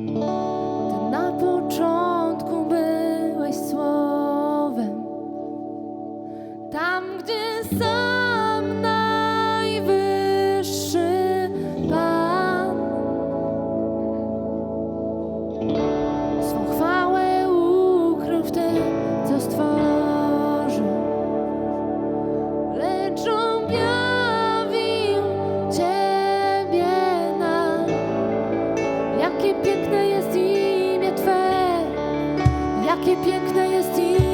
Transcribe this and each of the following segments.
Música Jakie piękne jest imię Twe, jakie piękne jest imię.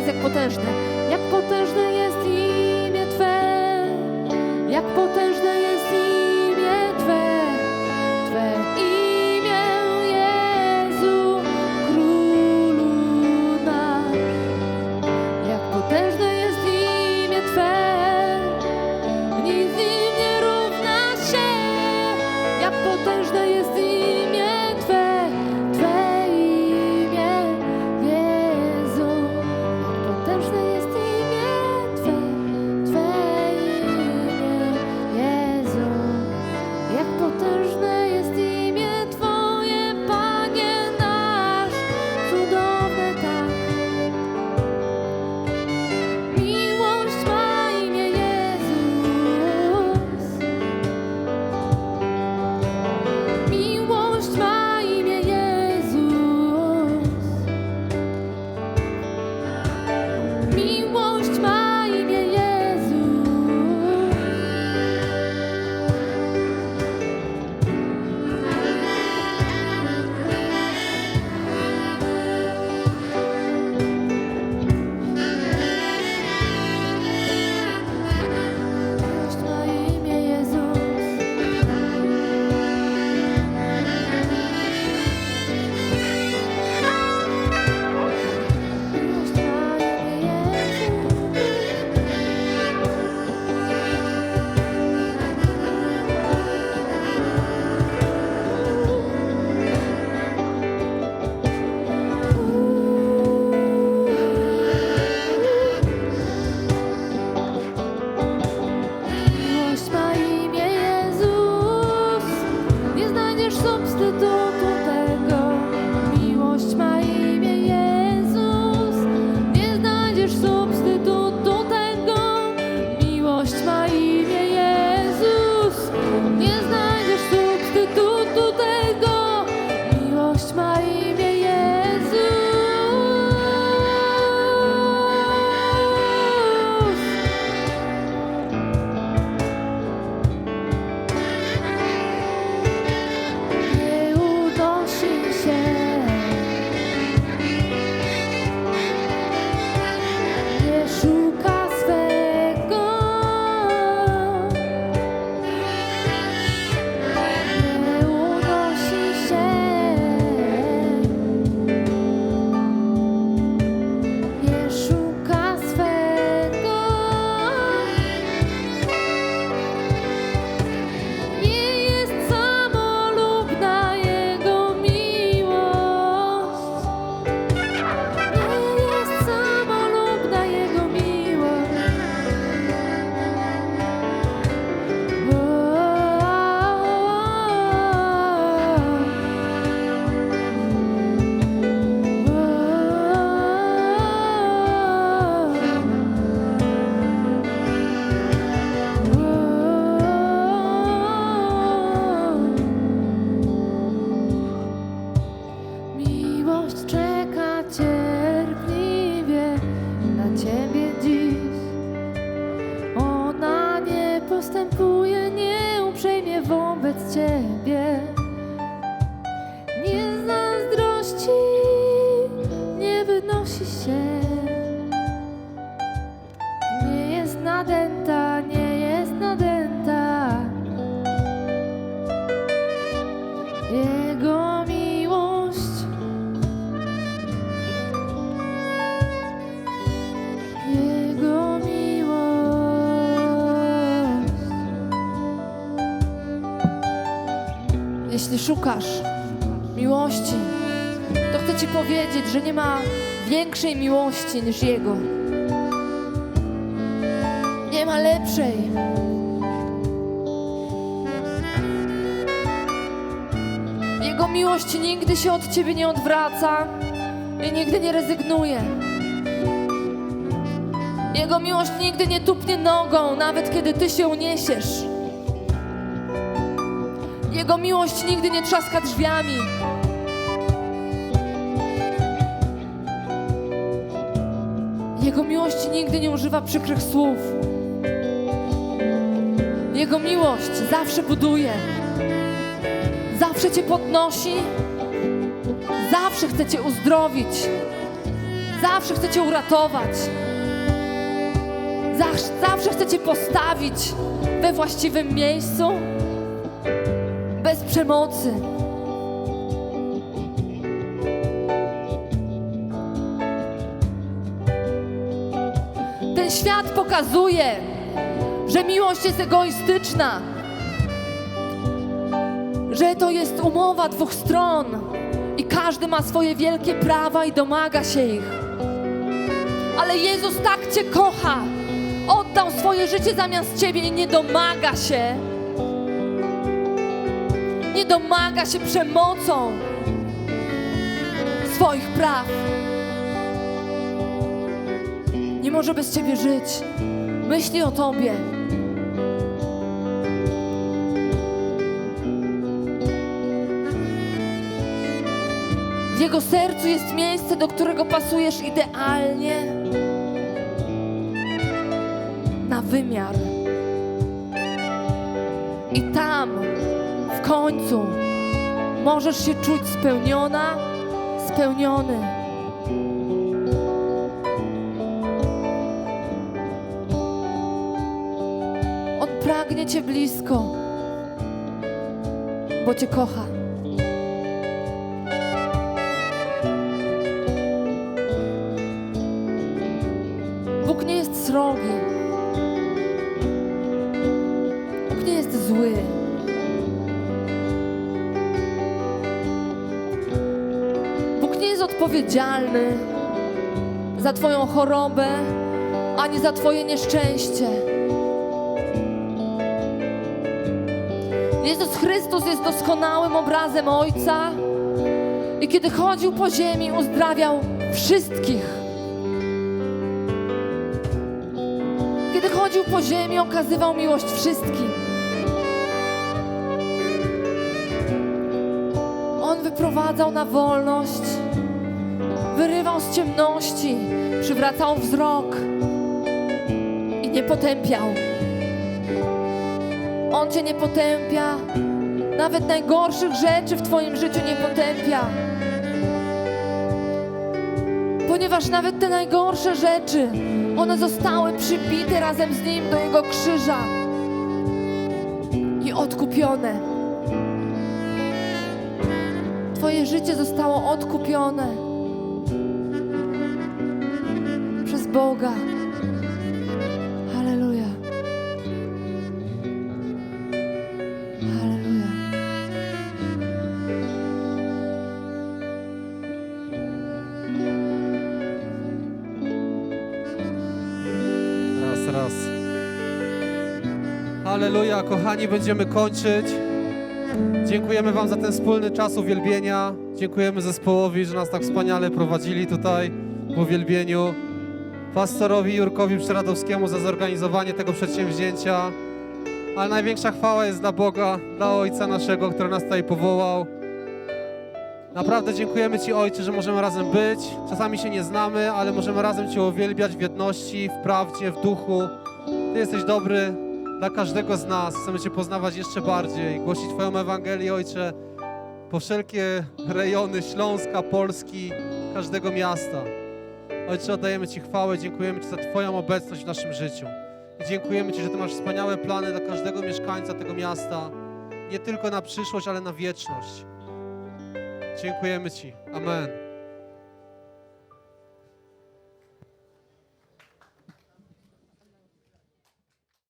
obraz jak potężny. Szukasz miłości, to chcę Ci powiedzieć, że nie ma większej miłości niż Jego. Nie ma lepszej. Jego miłość nigdy się od Ciebie nie odwraca i nigdy nie rezygnuje. Jego miłość nigdy nie tupnie nogą, nawet kiedy Ty się uniesiesz. Jego miłość nigdy nie trzaska drzwiami. Jego miłość nigdy nie używa przykrych słów. Jego miłość zawsze buduje, zawsze Cię podnosi, zawsze chce Cię uzdrowić, zawsze chce Cię uratować. Zawsze, zawsze chce Cię postawić we właściwym miejscu, przemocy. Ten świat pokazuje, że miłość jest egoistyczna, że to jest umowa dwóch stron i każdy ma swoje wielkie prawa i domaga się ich. Ale Jezus tak Cię kocha, oddał swoje życie zamiast Ciebie i nie domaga się. Domaga się przemocą swoich praw. Nie może bez Ciebie żyć. Myśli o Tobie. W Jego sercu jest miejsce, do którego pasujesz idealnie na wymiar. I tam, końcu, możesz się czuć spełniona, spełniony. On pragnie Cię blisko, bo Cię kocha. Bóg nie jest srogi. Odpowiedzialny za Twoją chorobę ani za Twoje nieszczęście. Jezus Chrystus jest doskonałym obrazem Ojca i kiedy chodził po ziemi, uzdrawiał wszystkich. Kiedy chodził po ziemi, okazywał miłość wszystkim. On wyprowadzał na wolność, wyrywał z ciemności, przywracał wzrok i nie potępiał. On cię nie potępia, nawet najgorszych rzeczy w Twoim życiu nie potępia. Ponieważ nawet te najgorsze rzeczy, one zostały przybite razem z Nim do Jego krzyża i odkupione. Twoje życie zostało odkupione Boga. Halleluja. Halleluja. Raz, raz. Halleluja, kochani, będziemy kończyć. Dziękujemy Wam za ten wspólny czas uwielbienia. Dziękujemy zespołowi, że nas tak wspaniale prowadzili tutaj w uwielbieniu. Pastorowi Jurkowi Przyradowskiemu za zorganizowanie tego przedsięwzięcia. Ale największa chwała jest dla Boga, dla Ojca naszego, który nas tutaj powołał. Naprawdę dziękujemy Ci, Ojcze, że możemy razem być. Czasami się nie znamy, ale możemy razem Cię uwielbiać w jedności, w prawdzie, w duchu. Ty jesteś dobry dla każdego z nas. Chcemy Cię poznawać jeszcze bardziej, głosić Twoją Ewangelię, Ojcze, po wszelkie rejony Śląska, Polski, każdego miasta. Ojcze, oddajemy Ci chwałę, dziękujemy Ci za Twoją obecność w naszym życiu. I dziękujemy Ci, że Ty masz wspaniałe plany dla każdego mieszkańca tego miasta, nie tylko na przyszłość, ale na wieczność. Dziękujemy Ci. Amen.